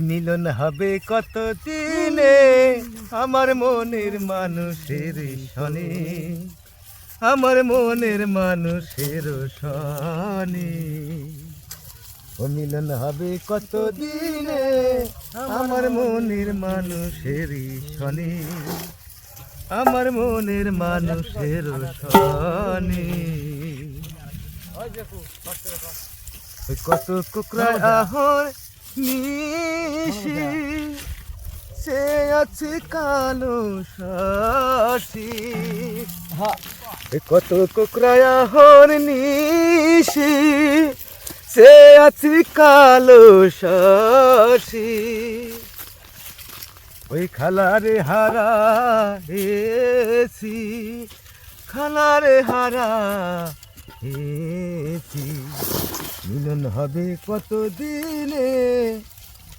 মিলন হবে কত দিনে আমার মনের মানুষের শনি। আমার মনের মানুষের শনি। ও মিলন হবে কত দিনে আমার মনের মানুষের শনি। আমার মনের মানুষের শনি। কত কুকরার আহর নিশি সে আছে কালো শাসি কত কুকরায় আহর নিশি সে আছে কালো শাসি ওই খালারে হারা এসি খালারে হারা এসি। মিলন হবে কত দিনে